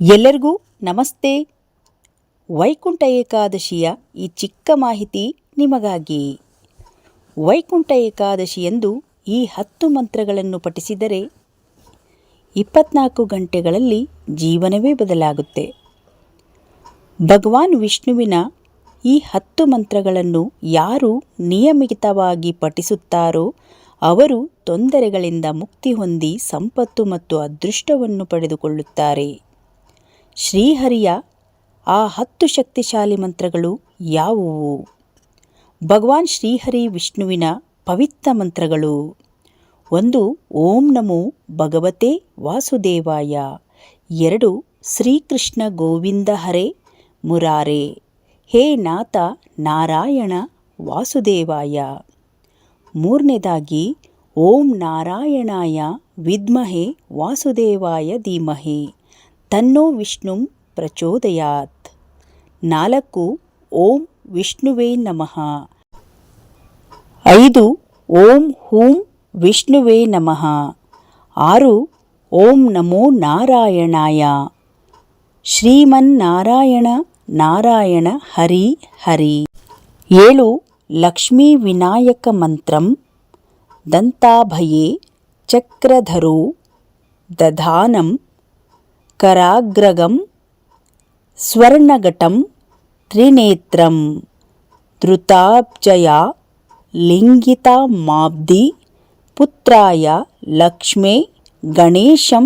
ಎಲ್ಲರಿಗೂ ನಮಸ್ತೆ. ವೈಕುಂಠ ಏಕಾದಶಿಯ ಈ ಚಿಕ್ಕ ಮಾಹಿತಿ ನಿಮಗಾಗಿ. ವೈಕುಂಠ ಏಕಾದಶಿಯಂದು ಈ ಹತ್ತು ಮಂತ್ರಗಳನ್ನು ಪಠಿಸಿದರೆ ಇಪ್ಪತ್ನಾಲ್ಕು ಗಂಟೆಗಳಲ್ಲಿ ಜೀವನವೇ ಬದಲಾಗುತ್ತೆ. ಭಗವಾನ್ ವಿಷ್ಣುವಿನ ಈ ಹತ್ತು ಮಂತ್ರಗಳನ್ನು ಯಾರು ನಿಯಮಿತವಾಗಿ ಪಠಿಸುತ್ತಾರೋ ಅವರು ತೊಂದರೆಗಳಿಂದ ಮುಕ್ತಿ ಹೊಂದಿ ಸಂಪತ್ತು ಮತ್ತು ಅದೃಷ್ಟವನ್ನು ಪಡೆದುಕೊಳ್ಳುತ್ತಾರೆ. ಶ್ರೀಹರಿಯ ಆ ಹತ್ತು ಶಕ್ತಿಶಾಲಿ ಮಂತ್ರಗಳು ಯಾವುವು? ಭಗವಾನ್ ಶ್ರೀಹರಿ ವಿಷ್ಣುವಿನ ಪವಿತ್ರ ಮಂತ್ರಗಳು. ಒಂದು, ಓಂ ನಮೋ ಭಗವತೆ ವಾಸುದೇವಾಯ. ಎರಡು, ಶ್ರೀಕೃಷ್ಣ ಗೋವಿಂದ ಹರೇ ಮುರಾರೆ. ಹೇ ನಾಥ ನಾರಾಯಣ ವಾಸುದೇವಾಯ. ಮೂರನೇದಾಗಿ, ಓಂ ನಾರಾಯಣಾಯ ವಿದ್ಮಹೆ ವಾಸುದೇವಾಯ ಧೀಮಹಿ. ತನ್ನೋ ವಿಷ್ಣು ಪ್ರಚೋದಯಾತ್ ನಾಲ್ಕು ಓಂ ವಿಷ್ಣುವೇ ನಮಃ ಐದು ಓಂ ಹೂಂ ವಿಷ್ಣುವೇ ನಮಃ ಆರು ಓಂ ನಮೋ ನಾರಾಯಣಾಯ ಶ್ರೀಮನ್ನಾರಾಯಣ ನಾರಾಯಣ ಹರಿ ಹರಿ ಏಳು ಲಕ್ಷ್ಮೀ ವಿನಾಯಕ ಮಂತ್ರಂ ದಂತಾಭಯೇ ಚಕ್ರಧರೋ ದಧಾನಂ ಕರಾಗ್ರಗಂ ಸ್ವರ್ಣಘಟಂ ತ್ರಿನೇತ್ರಂ ಧೃತಾಬ್ಜಯ ಲಿಂಗಿತಾ ಮಾಬ್ದಿ ಪುತ್ರಾಯ ಲಕ್ಷ್ಮೇ ಗಣೇಶಂ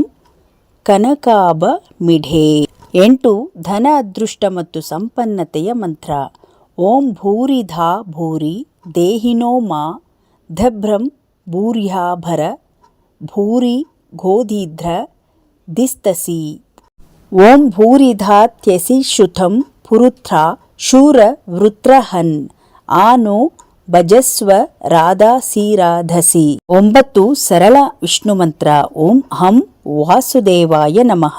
ಕನಕಾಬ ಮಿಢೆ ಎಂಟು ಧನ ಅದೃಷ್ಟ ಮತ್ತು ಸಂಪನ್ನತೆಯ ಮಂತ್ರ ಓಂ ಭೂರಿಧಾ ಭೂರಿ ದೇಹಿನೋ ಮಾ ಧಭ್ರಂ ಭೂರ್ಯಾಭರ ಭೂರಿ ಗೋಧೀಧ್ರ ದಿಸ್ತಸಿ ಓಂ ಭೂರಿಧಾತ್ಯಸಿ ಶುಥಂ ಪುರುತ್ರ ಶೂರ ವೃತ್ರಹನ್ ಆನೋ ಭಜಸ್ವ ರಾಧಾ ಸೀರಾಧಸಿ ಒಂಬತ್ತು ಸರಳ ವಿಷ್ಣು ಮಂತ್ರ. ಓಂ ಹಂ ವಾಸುದೇವಾಯ ನಮಃ.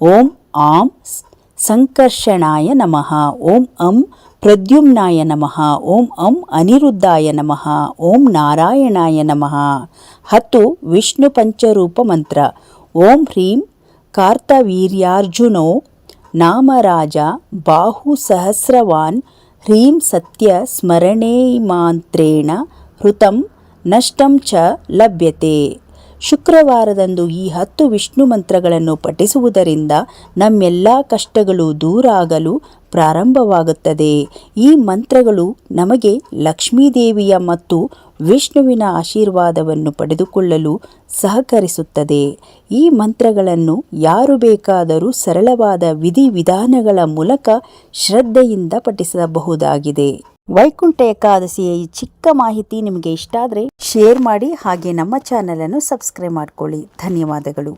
ಓಂ ಆಂ ಸಂಕರ್ಷಣಾಯ ನಮಃ. ಓಂ ಅಂ ಪ್ರದ್ಯುಮ್ನಾಯ ನಮಃ. ಓಂ ಅಂ ಅನಿರುದ್ಧಾಯ ನಮಃ. ಓಂ ನಾರಾಯಣಾಯ ನಮಃ. ಹತ್ತು ವಿಷ್ಣು ಪಂಚರೂಪ ಮಂತ್ರ. ಓಂ ಹ್ರೀಂ कार्तवीर्यार्जुनो नाम राजा बाहुसहस्रवान् ह्रीं सत्यस्मरणेयमान्त्रेण हृतं नष्टं च लभ्यते। ಶುಕ್ರವಾರದಂದು ಈ ಹತ್ತು ವಿಷ್ಣು ಮಂತ್ರಗಳನ್ನು ಪಠಿಸುವುದರಿಂದ ನಮ್ಮೆಲ್ಲ ಕಷ್ಟಗಳು ದೂರ ಆಗಲು ಪ್ರಾರಂಭವಾಗುತ್ತದೆ. ಈ ಮಂತ್ರಗಳು ನಮಗೆ ಲಕ್ಷ್ಮೀದೇವಿಯ ಮತ್ತು ವಿಷ್ಣುವಿನ ಆಶೀರ್ವಾದವನ್ನು ಪಡೆದುಕೊಳ್ಳಲು ಸಹಕರಿಸುತ್ತದೆ. ಈ ಮಂತ್ರಗಳನ್ನು ಯಾರು ಬೇಕಾದರೂ ಸರಳವಾದ ವಿಧಿವಿಧಾನಗಳ ಮೂಲಕ ಶ್ರದ್ಧೆಯಿಂದ ಪಠಿಸಬಹುದಾಗಿದೆ. ವೈಕುಂಠ ಏಕಾದಶಿಯ ಈ ಚಿಕ್ಕ ಮಾಹಿತಿ ನಿಮಗೆ ಇಷ್ಟ ಆದರೆ ಶೇರ್ ಮಾಡಿ ಹಾಗೆ ನಮ್ಮ ಚಾನಲನ್ನು ಸಬ್ಸ್ಕ್ರೈಬ್ ಮಾಡ್ಕೊಳ್ಳಿ. ಧನ್ಯವಾದಗಳು.